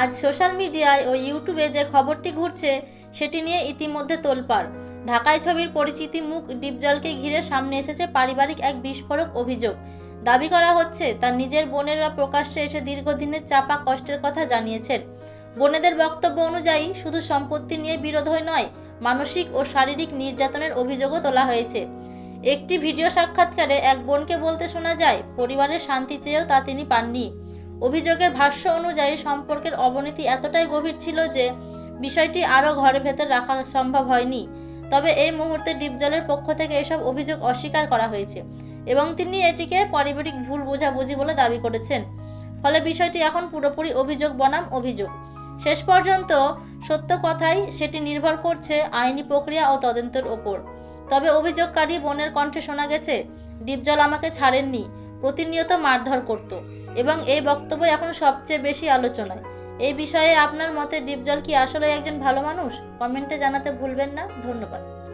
আজ সোশ্যাল মিডিয়ায় ও ইউটিউবে যে খবরটি ঘুরছে, সেটি নিয়ে ইতিমধ্যে তোলপাড়। ঢাকায় ছবির পরিচিতি মুখ ডিপজলকে ঘিরে সামনে এসেছে পারিবারিক এক বিস্ফোরক অভিযোগ। দাবি করা হচ্ছে, তার নিজের বোনেরা প্রকাশ্যে এসে দীর্ঘদিনের চাপা কষ্টের কথা জানিয়েছেন। বোনেদের বক্তব্য অনুযায়ী, শুধু সম্পত্তি নিয়ে বিরোধই নয়, মানসিক ও শারীরিক নির্যাতনের অভিযোগও তোলা হয়েছে। একটি ভিডিও সাক্ষাৎকারে এক বোনকে বলতে শোনা যায়, পরিবারের শান্তি চেয়েও তা তিনি পাননি। অভিযোগের ভাষ্য অনুযায়ী সম্পর্কের অবনতি এতটাই গভীর ছিল যে বিষয়টি আরও ঘরের ভেতর রাখা সম্ভব হয়নি। তবে এই মুহূর্তে ডিপজলের পক্ষ থেকে এসব অভিযোগ অস্বীকার করা হয়েছে এবং তিনি এটিকে পারিবারিক ভুল বোঝাবুঝি বলে দাবি করেছেন। ফলে বিষয়টি এখন পুরোপুরি অভিযোগ বনাম অভিযোগ। শেষ পর্যন্ত সত্য কথাই সেটি নির্ভর করছে আইনি প্রক্রিয়া ও তদন্তের ওপর। তবে অভিযোগকারী বোনের কণ্ঠে শোনা গেছে, ডিপজল আমাকে ছাড়েননি, প্রতিনিয়ত মারধর করত। এবং এই বক্তব্য এখন সবচেয়ে বেশি আলোচনায়। এই বিষয়ে আপনার মতে ডিপজল কি আসলে একজন ভালো মানুষ? কমেন্টে জানাতে ভুলবেন না। ধন্যবাদ।